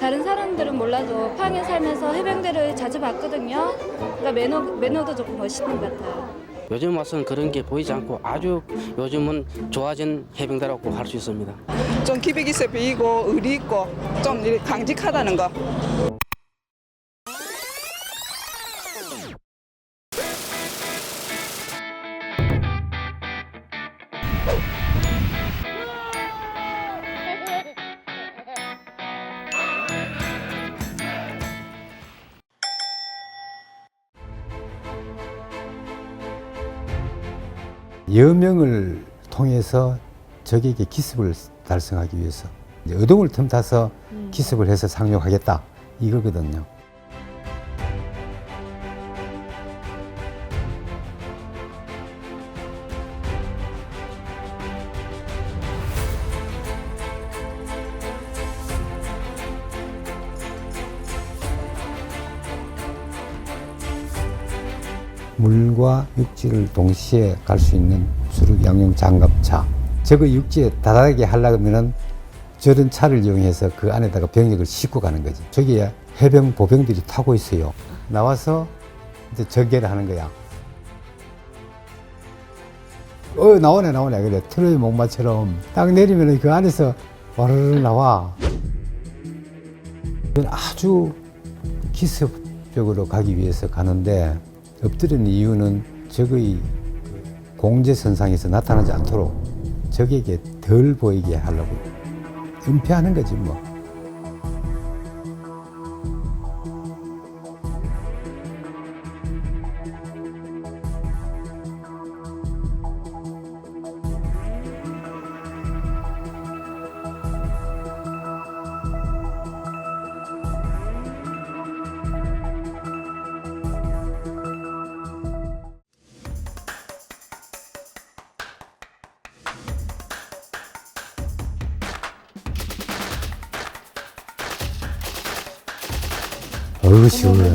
다른 사람들은 몰라도 포항에 살면서 해병대를 자주 봤거든요. 그러니까 매너, 매너도 좋고 멋있는 것 같아요. 요즘 와서는 그런 게 보이지 않고 아주 요즘은 좋아진 해병대라고 할 수 있습니다. 좀 기백 있어 보이고 의리 있고 좀 강직하다는 거. 여명을 통해서 적에게 기습을 달성하기 위해서 어둠을 틈타서 기습을 해서 상륙하겠다 이거거든요. 물과 육지를 동시에 갈 수 있는 수륙 양용 장갑차. 저거 육지에 다다르게 하려면은 저런 차를 이용해서 그 안에다가 병력을 싣고 가는 거지. 저기에 해병 보병들이 타고 있어요. 나와서 이제 절개를 하는 거야. 어 나오네 나오네 그래 트로이 목마처럼 딱 내리면 그 안에서 와르르 나와. 아주 기습적으로 가기 위해서 가는데 엎드리는 이유는 적의 공제선상에서 나타나지 않도록 적에게 덜 보이게 하려고 은폐하는 거지 뭐. 어우 시원하다.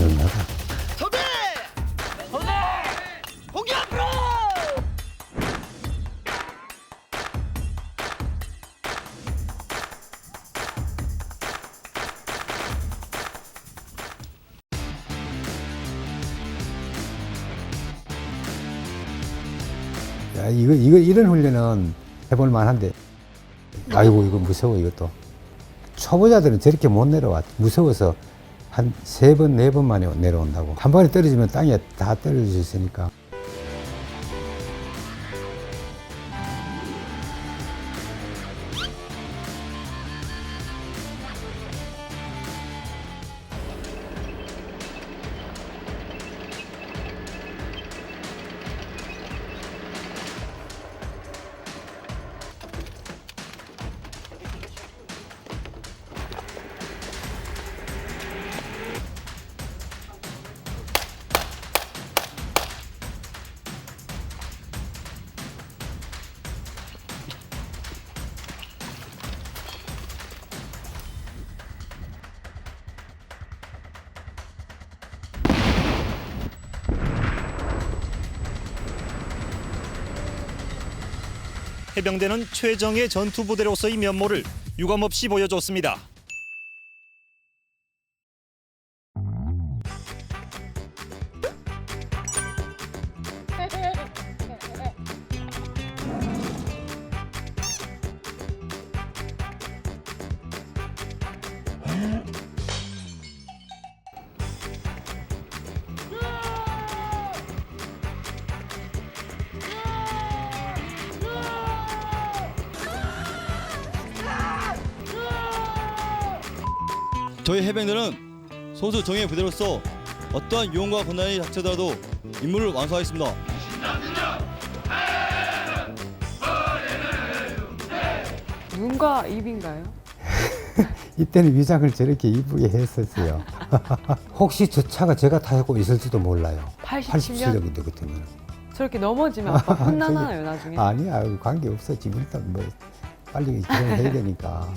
야, 이거, 이거, 이런 훈련은 해볼 만한데. 아이고, 이거 무서워, 이것도. 초보자들은 저렇게 못 내려와. 무서워서 한 세 번, 네 번 만에 내려온다고. 한 번에 떨어지면 땅에 다 떨어질 수 있으니까. 해병대는 최정의 전투 부대로서의 면모를 유감없이 보여줬습니다. 저희 해병대는 소수 정예 부대로서 어떠한 유혹과 고난이 닥쳐더라도 임무를 완수하겠습니다. 눈과 입인가요? 이때는 위장을 저렇게 이쁘게 했었어요. 혹시 저 차가 제가 타고 있을지도 몰라요. 87년 87년인데 그때는. 저렇게 넘어지면 아빠 혼나나요 나중에? 아니야, 관계 없어. 지금 일단 뭐 빨리 결혼해야 되니까.